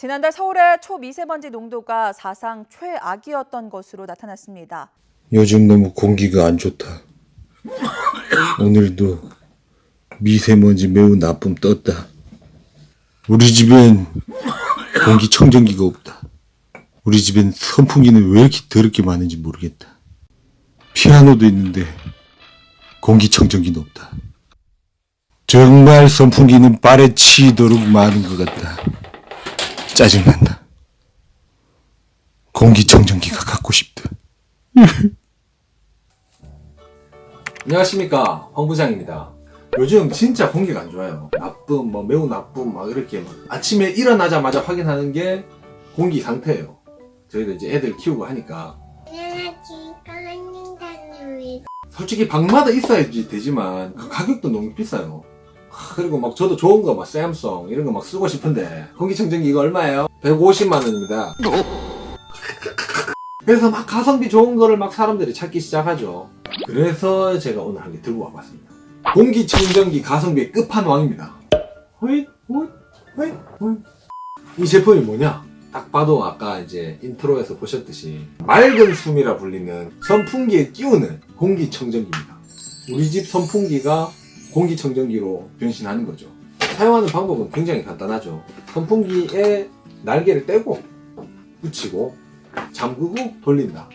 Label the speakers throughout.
Speaker 1: 지난달 서울의 초미세먼지 농도가 사상 최악이었던 것으로 나타났습니다.
Speaker 2: 요즘 너무 공기가 안 좋다. 오늘도 미세먼지 매우 나쁨 떴다. 우리 집엔 공기청정기가 없다. 우리 집엔 선풍기는 왜 이렇게 더럽게 많은지 모르겠다. 피아노도 있는데 공기청정기는 없다. 정말 선풍기는 발에 치도록 많은 것 같다. 짜증난다. 공기청정기가 갖고 싶다.
Speaker 3: 안녕하십니까 황 부장입니다. 요즘 진짜 공기가 안 좋아요. 나쁨, 뭐 매우 나쁨, 막 이렇게 막 아침에 일어나자마자 확인하는 게 공기 상태예요. 저희도 이제 애들 키우고 하니까
Speaker 4: 안녕하십니까.
Speaker 3: 솔직히 방마다 있어야지 되지만 그 가격도 너무 비싸요. 하, 그리고 막 저도 좋은 거 막 샘성 이런 거 막 쓰고 싶은데 공기청정기 이거 얼마예요? 150만 원입니다. 그래서 막 가성비 좋은 거를 막 사람들이 찾기 시작하죠. 그래서 제가 오늘 한 개 들고 와봤습니다. 공기청정기 가성비의 끝판왕입니다. 이 제품이 뭐냐? 딱 봐도 아까 이제 인트로에서 보셨듯이 맑은 숨이라 불리는 선풍기에 끼우는 공기청정기입니다. 우리 집 선풍기가 공기청정기로 변신하는 거죠. 사용하는 방법은 굉장히 간단하죠. 선풍기에 날개를 떼고 붙이고 잠그고 돌린다.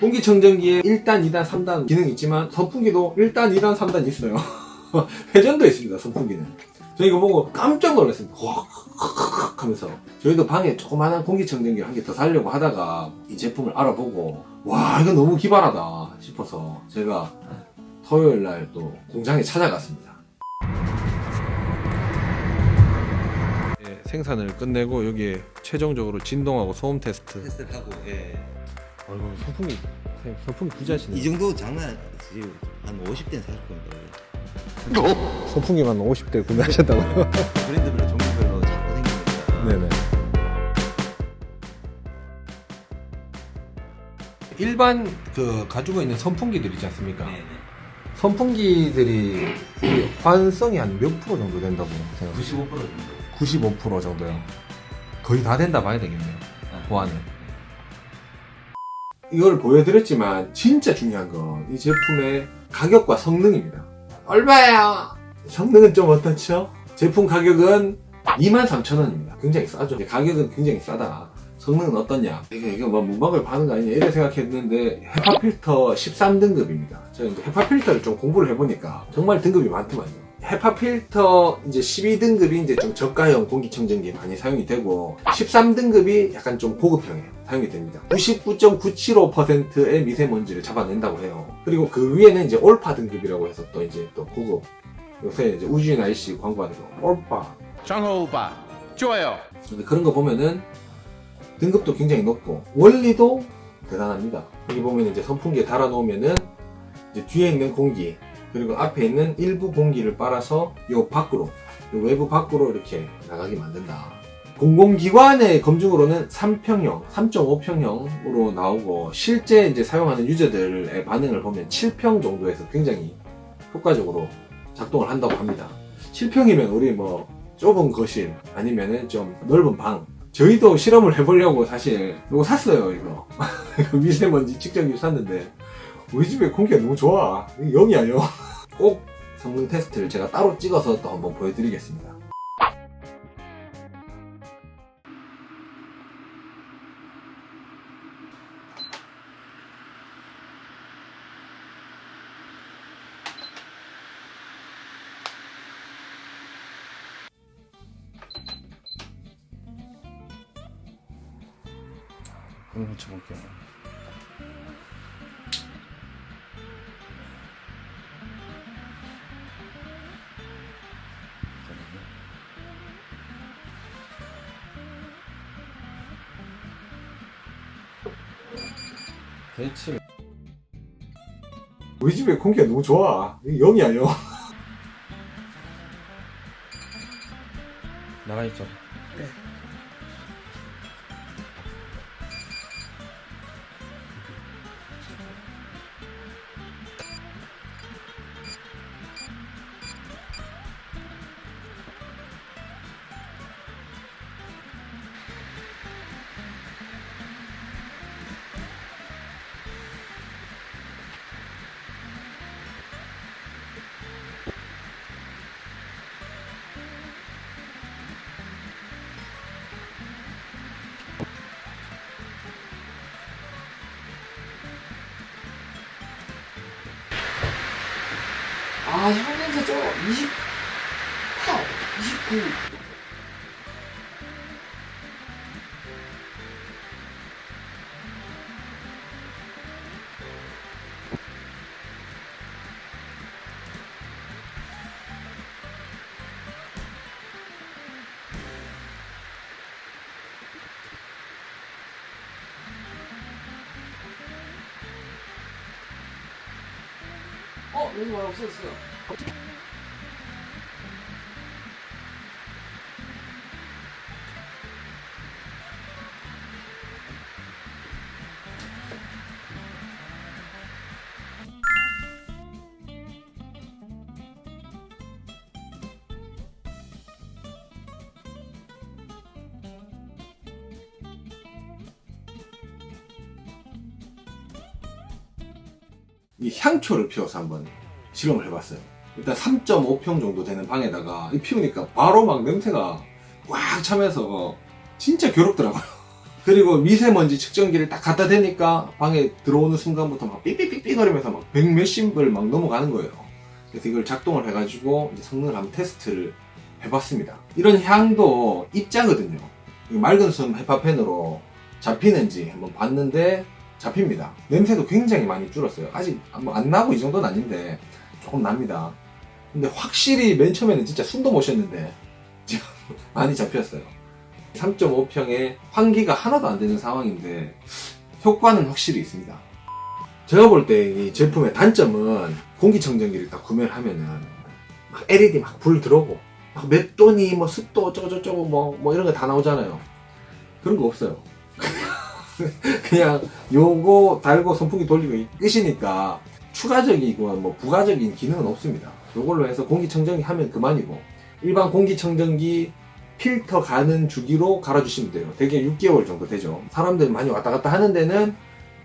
Speaker 3: 공기청정기에 1단, 2단, 3단 기능이 있지만 선풍기도 1단, 2단, 3단 있어요. 회전도 있습니다, 선풍기는. 저 이거 보고 깜짝 놀랐습니다. 와, 하면서. 저희도 방에 조그마한 공기청정기 한 개더 사려고 하다가 이 제품을 알아보고 와, 이거 너무 기발하다 싶어서 제가 토요일 날 또 공장에 찾아갔습니다. 예, 생산을 끝내고 여기에 최종적으로 진동하고 소음 테스트.
Speaker 5: 테스트를 하고 예.
Speaker 3: 아이고 선풍기 선풍기 부자시네.
Speaker 5: 이 정도 장난 지금 한 50대는 사실 겁니다.
Speaker 3: 선풍기만 50대 구매하셨다고요?
Speaker 5: 브랜드별로 종류별로 자꾸 생기니까.
Speaker 3: 네네. 일반 그 가지고 있는 선풍기들 있지 않습니까?
Speaker 5: 네.
Speaker 3: 선풍기들이 이 환성이 한 몇 프로 정도 된다고 생각하세요?
Speaker 5: 95% 정도.
Speaker 3: 95% 정도요. 거의 다 된다 봐야 되겠네요. 보안은. 이걸 보여드렸지만 진짜 중요한 건 이 제품의 가격과 성능입니다. 얼마예요? 성능은 좀 어떻죠? 제품 가격은 23,000원입니다. 굉장히 싸죠. 가격은 굉장히 싸다. 성능은 어떠냐? 이게, 이게 뭐 문방구에 파는 거 아니냐? 이래 생각했는데 헤파 필터 13등급입니다. 제가 이제 헤파 필터를 좀 공부를 해보니까 정말 등급이 많더만요. 헤파 필터 이제 12등급이 이제 좀 저가형 공기청정기에 많이 사용이 되고 13등급이 약간 좀 고급형에 사용이 됩니다. 99.975%의 미세먼지를 잡아낸다고 해요. 그리고 그 위에는 이제 올파 등급이라고 해서 또 이제 또 고급 요새 이제 우주인 아이씨 광고하는 거 올파
Speaker 6: 장호 오빠 좋아요.
Speaker 3: 근데 그런 거 보면은 등급도 굉장히 높고 원리도 대단합니다. 여기 보면 이제 선풍기에 달아 놓으면은 이제 뒤에 있는 공기 그리고 앞에 있는 일부 공기를 빨아서 요 밖으로 요 외부 밖으로 이렇게 나가게 만든다. 공공기관의 검증으로는 3평형, 3.5평형으로 나오고 실제 이제 사용하는 유저들의 반응을 보면 7평 정도에서 굉장히 효과적으로 작동을 한다고 합니다. 7평이면 우리 뭐 좁은 거실 아니면은 좀 넓은 방 저희도 실험을 해보려고 사실 이거 샀어요 이거 미세먼지 측정기 샀는데 우리 집에 공기가 너무 좋아. 0이 아니요. 꼭 성능 테스트를 제가 따로 찍어서 또 한번 보여드리겠습니다. 한번 붙여볼게요 대체 우리 집에 공기가 너무 좋아. 이거 0이 아니요 나가 있죠
Speaker 7: 아, 향 냄새 저 28, 29. 어, 냄새 많이 없어졌어요.
Speaker 3: 이 향초를 피워서 한번 실험을 해봤어요. 일단 3.5평 정도 되는 방에다가 이 피우니까 바로 막 냄새가 꽉 차면서 진짜 괴롭더라고요. 그리고 미세먼지 측정기를 딱 갖다 대니까 방에 들어오는 순간부터 막 삐삐삐삐 거리면서 막 백 몇십을 막 넘어가는 거예요. 그래서 이걸 작동을 해가지고 성능을 한번 테스트를 해봤습니다. 이런 향도 입자거든요. 이 맑은 숨 헤파펜으로 잡히는지 한번 봤는데 잡힙니다. 냄새도 굉장히 많이 줄었어요. 아직 뭐안 나고 이 정도는 아닌데 조금 납니다. 근데 확실히 맨 처음에는 진짜 숨도 못 쉬었는데 지금 많이 잡혔어요. 3.5평에 환기가 하나도 안 되는 상황인데 효과는 확실히 있습니다. 제가 볼 때 이 제품의 단점은 공기청정기를 딱 구매를 하면은 막 LED 막 불 들어오고 막 맷돈이 뭐 습도 어쩌고저쩌고 뭐, 뭐 이런 거 다 나오잖아요. 그런 거 없어요. 그냥 요거 달고 선풍기 돌리고 끝이니까 추가적이고 뭐 부가적인 기능은 없습니다. 요걸로 해서 공기청정기 하면 그만이고 일반 공기청정기 필터 가는 주기로 갈아주시면 돼요. 대개 6개월 정도 되죠. 사람들이 많이 왔다 갔다 하는 데는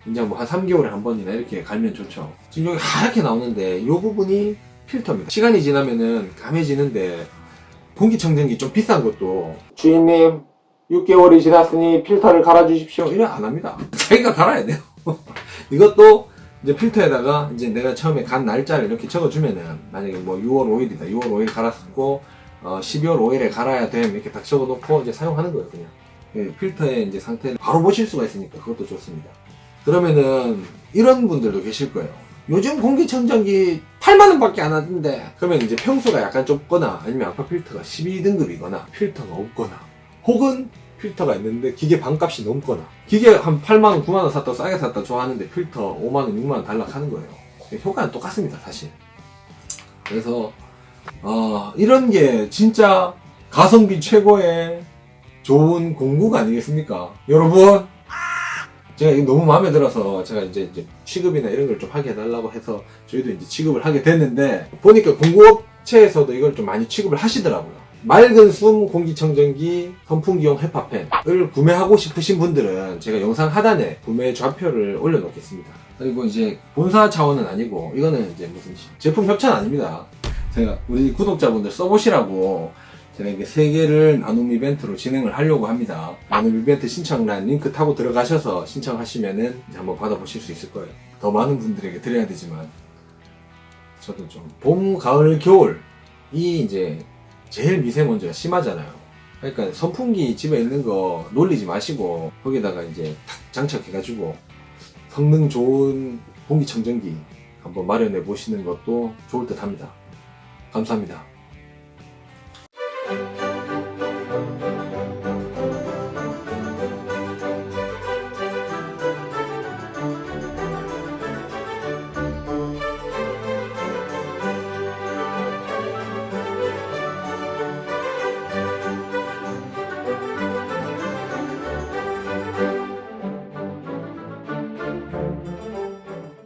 Speaker 3: 이제 뭐 한 3개월에 한 번이나 이렇게 갈면 좋죠. 지금 여기 하얗게 나오는데 이 부분이 필터입니다. 시간이 지나면은 까매지는데 공기청정기 좀 비싼 것도 주인님 6개월이 지났으니 필터를 갈아주십시오. 이래 안 합니다. 자기가 갈아야 돼요. 이것도 이제 필터에다가 이제 내가 처음에 간 날짜를 이렇게 적어주면은 만약에 뭐 6월 5일이다. 6월 5일 갈았고 어, 12월 5일에 갈아야 돼. 이렇게 딱 적어놓고 이제 사용하는 거예요, 그냥. 예, 필터의 이제 상태를 바로 보실 수가 있으니까 그것도 좋습니다. 그러면은 이런 분들도 계실 거예요. 요즘 공기청정기 8만원 밖에 안 하던데. 그러면 이제 평수가 약간 좁거나 아니면 아까 필터가 12등급이거나 필터가 없거나 혹은 필터가 있는데 기계 반값이 넘거나 기계 한 8만원, 9만원 샀다 싸게 샀다 좋아하는데 필터 5만원, 6만원 달락하는 거예요. 효과는 똑같습니다, 사실. 그래서 어, 이런 게 진짜 가성비 최고의 좋은 공구가 아니겠습니까? 여러분, 제가 너무 마음에 들어서 제가 이제, 이제 취급이나 이런 걸 좀 하게 해달라고 해서 저희도 이제 취급을 하게 됐는데 보니까 공구업체에서도 이걸 좀 많이 취급을 하시더라고요. 맑은 숨 공기청정기 선풍기용 헤파펜을 구매하고 싶으신 분들은 제가 영상 하단에 구매 좌표를 올려놓겠습니다. 그리고 이제 본사 차원은 아니고 이거는 이제 무슨 제품 협찬 아닙니다. 제가 우리 구독자분들 써보시라고 제가 이게 세 개를 나눔 이벤트로 진행을 하려고 합니다. 나눔 이벤트 신청란 링크 타고 들어가셔서 신청하시면은 이제 한번 받아보실 수 있을 거예요. 더 많은 분들에게 드려야 되지만 저도 좀 봄, 가을, 겨울 이 이제 제일 미세먼지가 심하잖아요. 그러니까 선풍기 집에 있는 거 놀리지 마시고 거기다가 이제 탁 장착해가지고 성능 좋은 공기청정기 한번 마련해 보시는 것도 좋을 듯 합니다. 감사합니다.